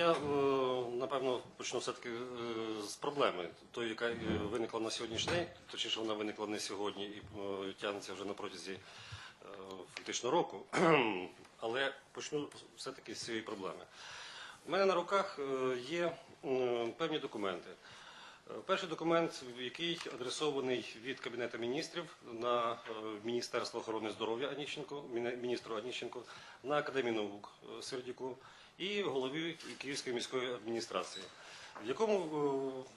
Я е, напевно почну все-таки е, з проблеми, тої, яка е, виникла на сьогоднішній день, точніше вона виникла не сьогодні і тягнеться вже на протязі фактично року. Але почну все-таки з цієї проблеми. У мене на руках є певні документи. Е, Перший документ, який адресований від Кабінету міністрів на е, Міністерство охорони здоров'я Аніщенко, міністру Аніщенко, на Академію наук е, Сердюку і голові Київської міської адміністрації, в якому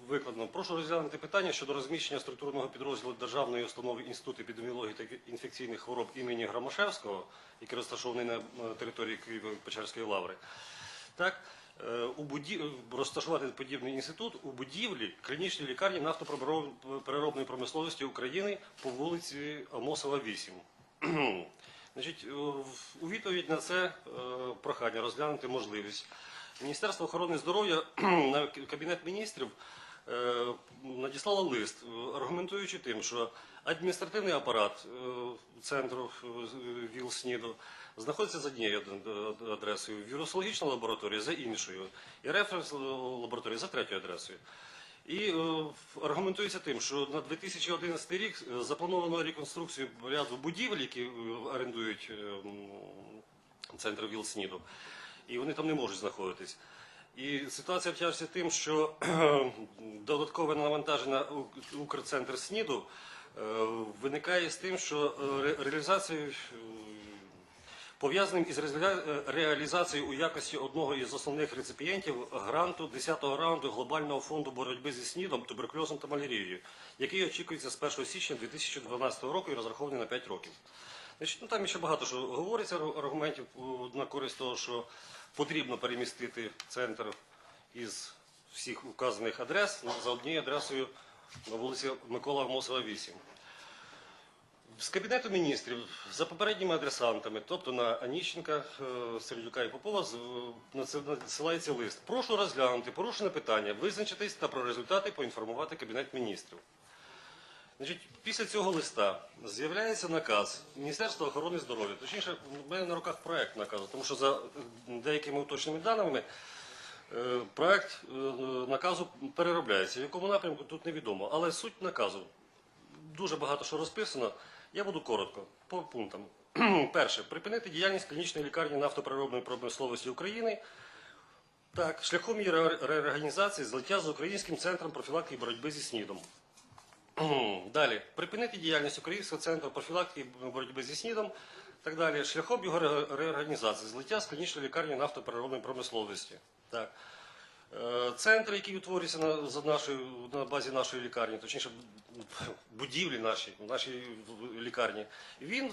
викладено прошу розглянути питання щодо розміщення структурного підрозділу Державної установи Інституту епідеміології та інфекційних хвороб імені Громашевського, який розташований на території Києво-Печерської лаври. Так, у буді... розташувати подібний інститут у будівлі клінічної лікарні нафтопереробної промисловості України по вулиці Амосова, 8. Значить, е, у відповідь на це е, прохання розглянути можливість. Міністерство охорони здоров'я на Кабінет міністрів е, надіслало лист, е, аргументуючи тим, що адміністративний апарат е, центру е, ВІЛ СНІДу знаходиться за однією адресою, вірусологічна лабораторія за іншою, і референс лабораторія за третьою адресою. І е, аргументується тим, що на 2011 рік заплановано реконструкцію ряду будівель, які орендують центр ВІЛ-СНІДу, і вони там не можуть знаходитись. І ситуація втягнеться тим, що додаткове навантаження на Укрцентр СНІДу виникає з тим, що е, реалізацією е, пов'язаним із е, реалізацією у якості одного із основних реципієнтів гранту 10-го раунду глобального фонду боротьби зі СНІДом, туберкульозом та малярією, який очікується з 1 січня 2012 року і розрахований на 5 років. Значить, ну, там ще багато що говориться ар- аргументів на користь того, що потрібно перемістити центр із всіх вказаних адрес за однією адресою на вулиці Микола Мосова, 8. З Кабінету міністрів за попередніми адресантами, тобто на Аніщенка, е, Сердюка і Попова, надсилається лист. Прошу розглянути порушене питання, визначитись та про результати поінформувати Кабінет міністрів. Значить, після цього листа з'являється наказ Міністерства охорони здоров'я. Точніше, в мене на руках проект наказу, тому що за деякими уточними даними проект е, наказу переробляється. В якому напрямку тут невідомо. Але суть наказу дуже багато що розписано. Я буду коротко, по пунктам. Перше, припинити діяльність клінічної лікарні нафтопереробної промисловості України. Так, шляхом її реорганізації злиття з Українським центром профілактики боротьби зі СНІДом. Далі, припинити діяльність Українського центру профілактики боротьби зі СНІДом. Так далі, шляхом його реорганізації, злиття з клінічної лікарні нафтопереробної промисловості. Так. Е, Центр, який утворюється на, за нашою, на базі нашої лікарні, точніше будівлі нашій, нашій лікарні, він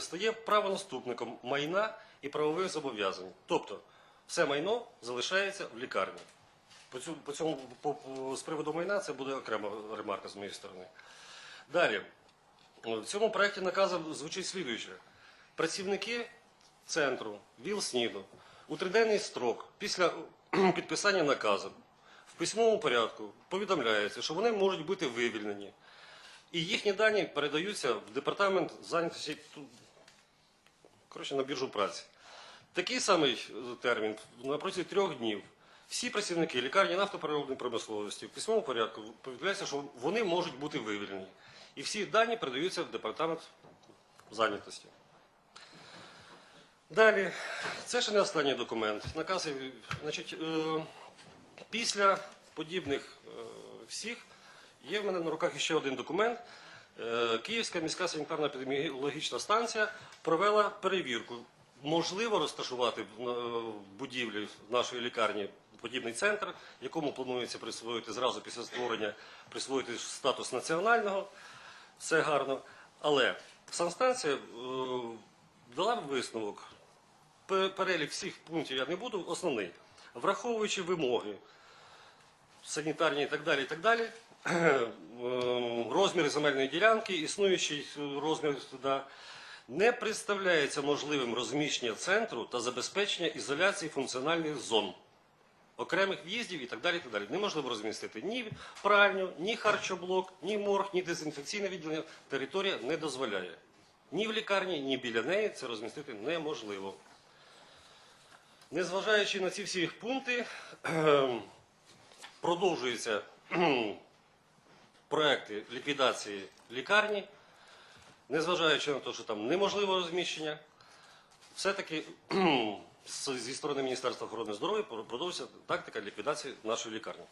стає правонаступником майна і правових зобов'язань. Тобто все майно залишається в лікарні. По цьому, по цьому по, по- з приводу майна це буде окрема ремарка з моєї сторони. Далі, в цьому проєкті наказу звучить слідуюче. Працівники центру ВІЛ-СНІДу у триденний строк після підписання наказу в письмовому порядку повідомляється, що вони можуть бути вивільнені. І їхні дані передаються в департамент зайнятості коротше, на біржу праці. Такий самий е, термін на протязі трьох днів. Всі працівники лікарні нафтопереробної промисловості в письмовому порядку повідомляється, що вони можуть бути вивільнені. І всі дані передаються в департамент зайнятості. Далі, це ще не останній документ. Наказ, е, значить, е, після подібних е, всіх є в мене на руках ще один документ. Київська міська санітарна епідеміологічна станція провела перевірку. Можливо розташувати в будівлі нашої лікарні подібний центр, якому планується присвоїти зразу після створення присвоїти статус національного. Все гарно. Але санстанція дала висновок. Пе- Перелік всіх пунктів я не буду, основний. Враховуючи вимоги санітарні і так далі, і так далі, е, розміри земельної ділянки, існуючий е, розмір да, не представляється можливим розміщення центру та забезпечення ізоляції функціональних зон, окремих в'їздів і так далі. і так далі. Неможливо розмістити ні пральню, ні харчоблок, ні морг, ні дезінфекційне відділення. Територія не дозволяє. Ні в лікарні, ні біля неї це розмістити неможливо. Незважаючи на ці всі пункти, продовжуються проекти ліквідації лікарні, незважаючи на те, що там неможливе розміщення, все-таки зі сторони Міністерства охорони здоров'я продовжується тактика ліквідації нашої лікарні.